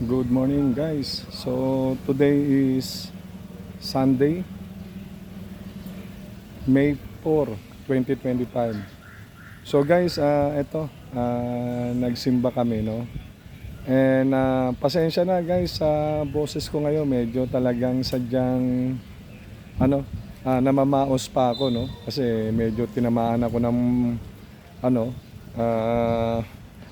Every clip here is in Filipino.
Good morning guys. So today is Sunday, May 4, 2025. So guys, ah eto, ah, nagsimba kami no. And ah, pasensya na guys sa boses ko ngayon, medyo talagang sadyang ano, ah, namamaos pa ako no kasi medyo tinamaan ako ng ano, ah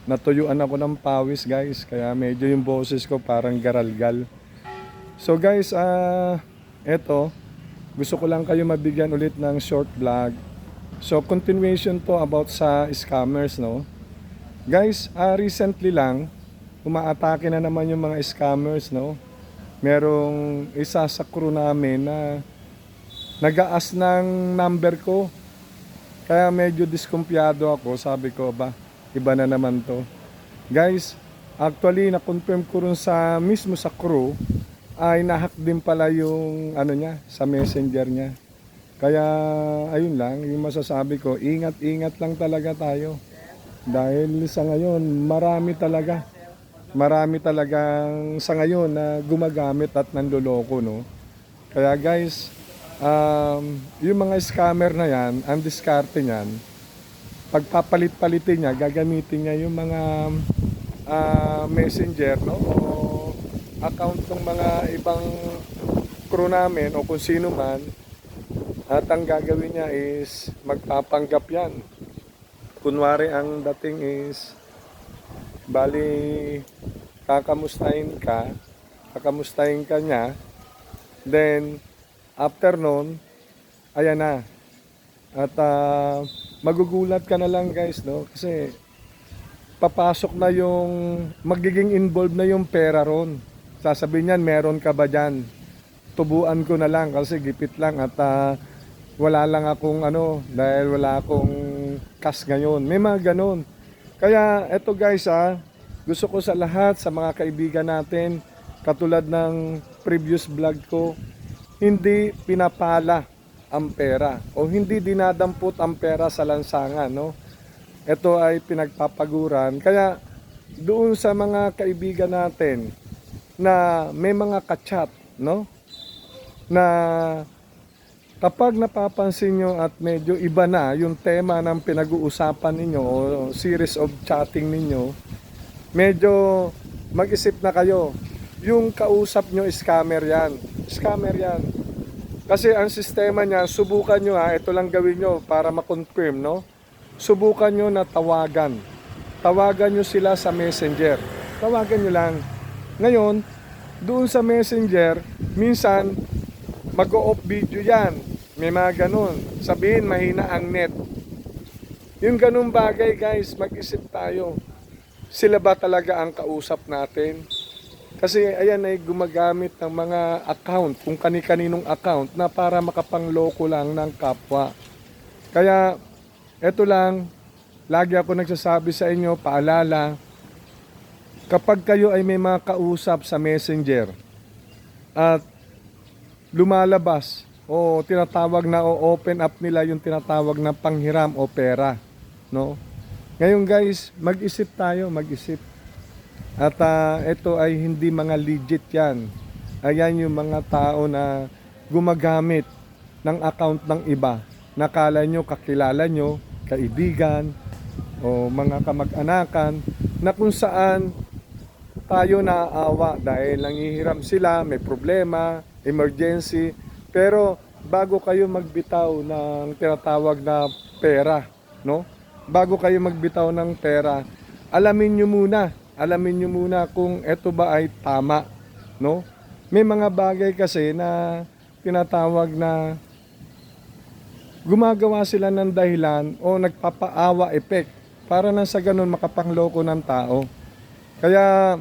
natuyuan ako ng pawis guys. Kaya medyo yung boses ko parang garalgal. So guys ah eto. Gusto ko lang kayo mabigyan ulit ng short vlog. So continuation to about sa scammers no? Guys ah recently lang umaatake na naman yung mga scammers no? Merong isa sa crew namin na nagaas ng number ko. Kaya medyo diskumpiyado ako. Sabi ko ba iba na naman to. Guys, actually na-confirm ko rin sa mismo sa crew ay nahack din pala yung ano niya sa messenger niya. Kaya ayun lang, yung masasabi ko, ingat-ingat lang talaga tayo. Dahil sa ngayon, marami talaga. Marami talagang sa ngayon na gumagamit at nanloloko, no? Kaya guys, um, yung mga scammer na yan, ang diskarte niyan, pagpapalit-palitin niya, gagamitin niya yung mga ah, messenger no o account ng mga ibang crew namin o kung sino man at ang gagawin niya is magpapanggap yan. Kunwari ang dating is bali kakamustahin ka, kakamustahin ka niya, then after nun, ayan na. At ah, magugulat ka na lang guys, no? Kasi papasok na yung magiging involved na yung pera ron. Sasabihin niyan, meron ka ba dyan? Tubuan ko na lang kasi gipit lang at ah, wala lang akong ano, dahil wala akong cash ngayon. May mga ganon. Kaya eto guys ah, gusto ko sa lahat, sa mga kaibigan natin, katulad ng previous vlog ko, hindi pinapala ang pera. O hindi dinadampot ang pera sa lansangan no? Ito ay pinagpapaguran. Kaya doon sa mga kaibigan natin na may mga kachat no? Na kapag napapansin nyo at medyo iba na yung tema ng pinag-uusapan ninyo o series of chatting ninyo medyo mag-isip na kayo. Yung kausap nyo scammer yan. Scammer yan kasi ang sistema niya, subukan nyo ha, ito lang gawin nyo para ma-confirm, no? Subukan nyo na tawagan. Tawagan nyo sila sa messenger. Tawagan nyo lang. Ngayon, doon sa messenger, minsan, mag-off video yan. May mga ganun. Sabihin, mahina ang net. Yung ganun bagay, guys, mag-isip tayo. Sila ba talaga ang kausap natin? Kasi ayan ay gumagamit ng mga account, kung kani-kaninong account na para makapangloko lang ng kapwa. Kaya eto lang, lagi ako nagsasabi sa inyo, paalala, kapag kayo ay may mga kausap sa messenger at lumalabas o tinatawag na o open up nila yung tinatawag na panghiram o pera, no? Ngayon guys, mag-isip tayo, mag-isip. At ah, ito ay hindi mga legit yan. Ayan yung mga tao na gumagamit ng account ng iba. Nakala nyo, kakilala nyo, kaibigan, o mga kamag-anakan, na kung saan tayo naaawa dahil nangihiram sila, may problema, emergency. Pero bago kayo magbitaw ng tinatawag na pera, no? Bago kayo magbitaw ng pera, alamin nyo muna alamin nyo muna kung ito ba ay tama, no? May mga bagay kasi na tinatawag na gumagawa sila ng dahilan o nagpapaawa effect para na sa ganun makapangloko ng tao. Kaya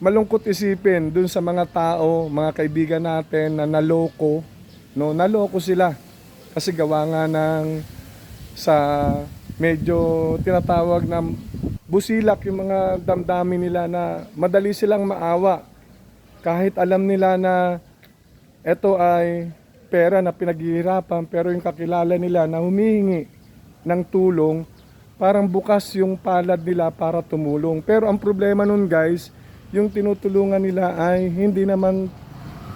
malungkot isipin dun sa mga tao, mga kaibigan natin na naloko, no? Naloko sila kasi gawa nga ng sa medyo tinatawag na busilak yung mga damdamin nila na madali silang maawa. Kahit alam nila na ito ay pera na pinaghihirapan pero yung kakilala nila na humihingi ng tulong, parang bukas yung palad nila para tumulong. Pero ang problema nun guys, yung tinutulungan nila ay hindi naman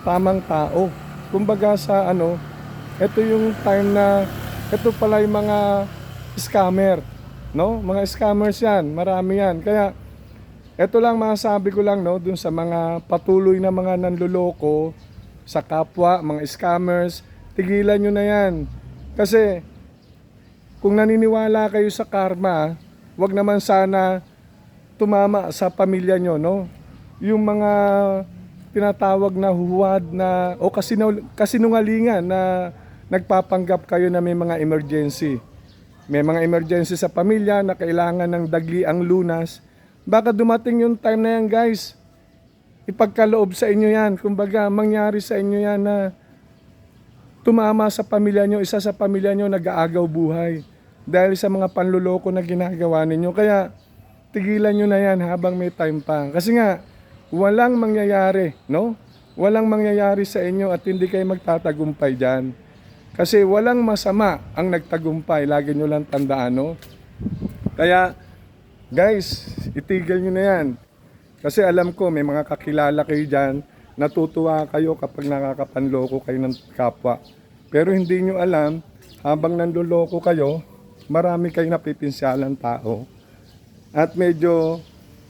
tamang tao. Kumbaga sa ano, ito yung time na ito pala yung mga scammer, no? Mga scammers 'yan, marami 'yan. Kaya ito lang masasabi ko lang no dun sa mga patuloy na mga nanloloko sa kapwa, mga scammers, tigilan nyo na 'yan. Kasi kung naniniwala kayo sa karma, wag naman sana tumama sa pamilya nyo, no? Yung mga tinatawag na huwad na o kasinu- kasinungalingan na nagpapanggap kayo na may mga emergency. May mga emergency sa pamilya na kailangan ng dagli ang lunas. Baka dumating yung time na yan, guys. Ipagkaloob sa inyo yan. Kumbaga, mangyari sa inyo yan na tumama sa pamilya nyo, isa sa pamilya nyo nag-aagaw buhay. Dahil sa mga panluloko na ginagawa ninyo. Kaya, tigilan nyo na yan habang may time pa. Kasi nga, walang mangyayari, no? Walang mangyayari sa inyo at hindi kayo magtatagumpay dyan. Kasi walang masama ang nagtagumpay. Lagi nyo lang tandaan, no? Kaya, guys, itigil nyo na yan. Kasi alam ko, may mga kakilala kayo dyan, natutuwa kayo kapag nakakapanloko kayo ng kapwa. Pero hindi nyo alam, habang nanloloko kayo, marami kayong napipinsalang tao. At medyo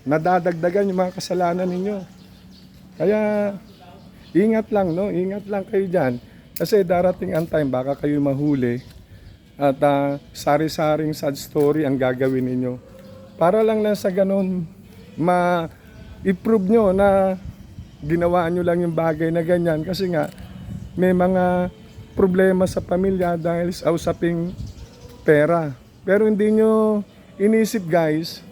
nadadagdagan yung mga kasalanan ninyo. Kaya, ingat lang, no? Ingat lang kayo dyan. Kasi darating ang time, baka kayo mahuli. At ah, sari-saring sad story ang gagawin ninyo. Para lang na sa ganun, ma-improve nyo na ginawa nyo lang yung bagay na ganyan. Kasi nga, may mga problema sa pamilya dahil sa usaping pera. Pero hindi nyo inisip guys,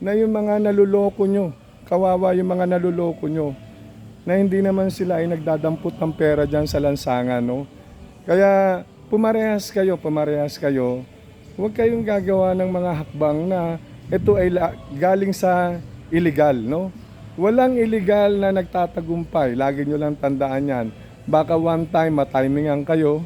na yung mga naluloko nyo, kawawa yung mga naluloko nyo, na hindi naman sila ay nagdadampot ng pera dyan sa lansangan, no? Kaya pumarehas kayo, pumarehas kayo, huwag kayong gagawa ng mga hakbang na ito ay galing sa illegal, no? Walang illegal na nagtatagumpay, lagi nyo lang tandaan yan. Baka one time matimingan kayo,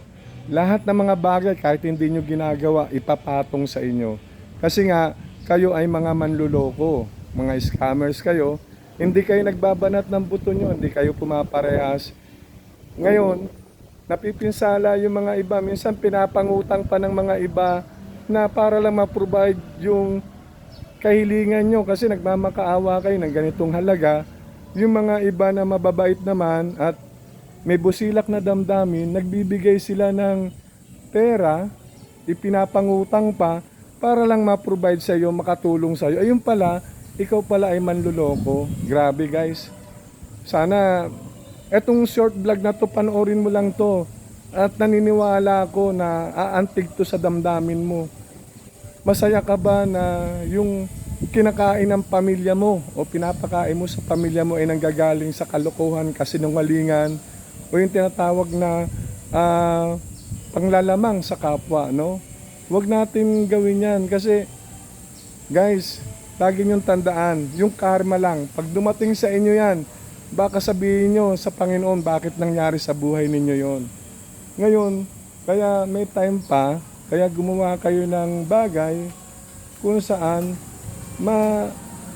lahat ng mga bagay kahit hindi nyo ginagawa, ipapatong sa inyo. Kasi nga, kayo ay mga manluloko, mga scammers kayo, hindi kayo nagbabanat ng buto nyo, hindi kayo pumaparehas. Ngayon, napipinsala yung mga iba, minsan pinapangutang pa ng mga iba na para lang ma-provide yung kahilingan nyo kasi nagmamakaawa kayo ng ganitong halaga. Yung mga iba na mababait naman at may busilak na damdamin, nagbibigay sila ng pera, ipinapangutang pa para lang ma-provide sa iyo, makatulong sa iyo. Ayun pala, ikaw pala ay manluloko. Grabe guys. Sana etong short vlog na to panoorin mo lang to at naniniwala ako na aantig to sa damdamin mo. Masaya ka ba na yung kinakain ng pamilya mo o pinapakain mo sa pamilya mo ay nanggagaling sa kalokohan, kasinungalingan o yung tinatawag na ah, panglalamang sa kapwa, no? Huwag natin gawin yan kasi guys, lagi niyong tandaan, yung karma lang, pag dumating sa inyo yan, baka sabihin nyo sa Panginoon bakit nangyari sa buhay ninyo yon. Ngayon, kaya may time pa, kaya gumawa kayo ng bagay kung saan ma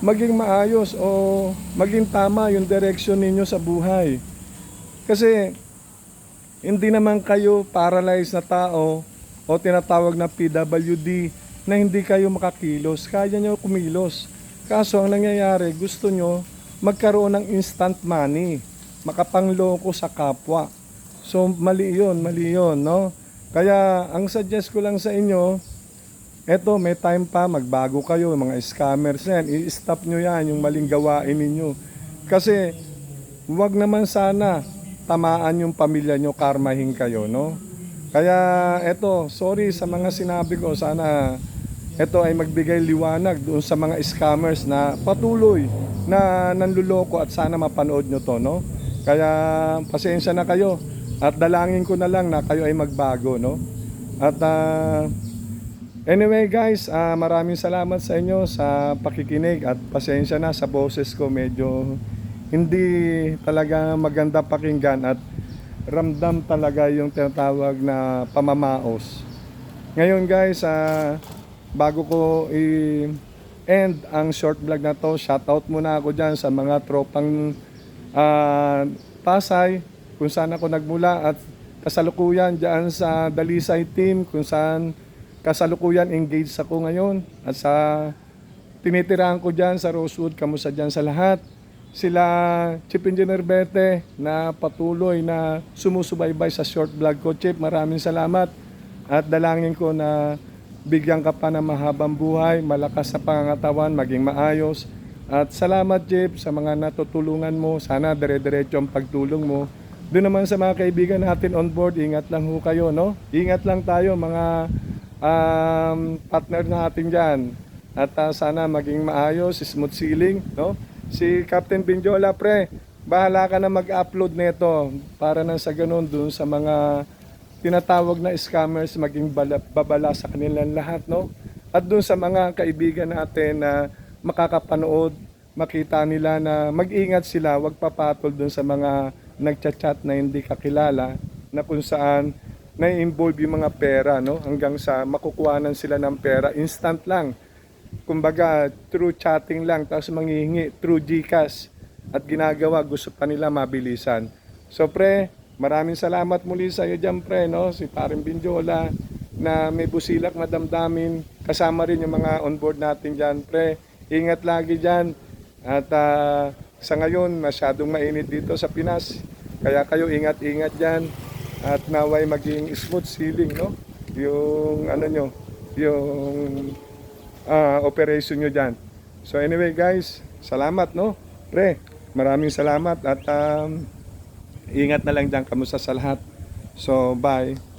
maging maayos o maging tama yung direction ninyo sa buhay. Kasi hindi naman kayo paralyzed na tao o tinatawag na PWD na hindi kayo makakilos. Kaya nyo kumilos. Kaso ang nangyayari, gusto nyo magkaroon ng instant money. Makapangloko sa kapwa. So mali yun, mali yun, no? Kaya ang suggest ko lang sa inyo, eto may time pa, magbago kayo, mga scammers na yan, i-stop nyo yan, yung maling gawain ninyo. Kasi, wag naman sana tamaan yung pamilya nyo, karmahin kayo, no? Kaya, eto, sorry sa mga sinabi ko, sana eto ay magbigay liwanag doon sa mga scammers na patuloy na nanluloko at sana mapanood nyo to, no? Kaya, pasensya na kayo. At dalangin ko na lang na kayo ay magbago, no? At ah, Anyway guys, ah, maraming salamat sa inyo sa pakikinig at pasensya na sa boses ko medyo hindi talaga maganda pakinggan at ramdam talaga yung tinatawag na pamamaos. Ngayon guys, ah, bago ko i end ang short vlog na to. Shoutout muna ako dyan sa mga tropang ah, Pasay, kung saan ako nagmula at kasalukuyan dyan sa Dalisay team, kung saan kasalukuyan engaged ako ngayon at sa tinitirahan ko dyan sa Rosewood, kamusta dyan sa lahat. Sila Chief Engineer Bete na patuloy na sumusubaybay sa short vlog ko. Chief, maraming salamat at dalangin ko na bigyan ka pa ng mahabang buhay, malakas sa pangangatawan, maging maayos. At salamat Chief sa mga natutulungan mo. Sana dire-diretso ang pagtulong mo. Doon naman sa mga kaibigan natin on board, ingat lang ho kayo, no? Ingat lang tayo mga um, partner natin dyan. At ah, sana maging maayos, smooth sailing, no? Si Captain Binjola, pre, bahala ka na mag-upload nito para nang sa ganun dun sa mga tinatawag na scammers maging bala, babala sa kanilang lahat, no? At dun sa mga kaibigan natin na makakapanood, makita nila na mag-ingat sila, wag papatol dun sa mga nagchat-chat na hindi kakilala na kung saan na-involve yung mga pera, no? Hanggang sa makukuhanan sila ng pera, instant lang kumbaga through chatting lang tapos manghihingi through GCash at ginagawa gusto pa nila mabilisan. So pre, maraming salamat muli sa iyo diyan pre no si Paring Binjola na may busilak na damdamin kasama rin yung mga on board natin diyan pre. Ingat lagi diyan. At ah, sa ngayon masyadong mainit dito sa Pinas. Kaya kayo ingat-ingat diyan at naway maging smooth sailing no. Yung ano nyo, yung ah, operation nyo dyan. So anyway guys, salamat no. Pre, maraming salamat at um, ingat na lang dyan kamusta sa lahat. So bye.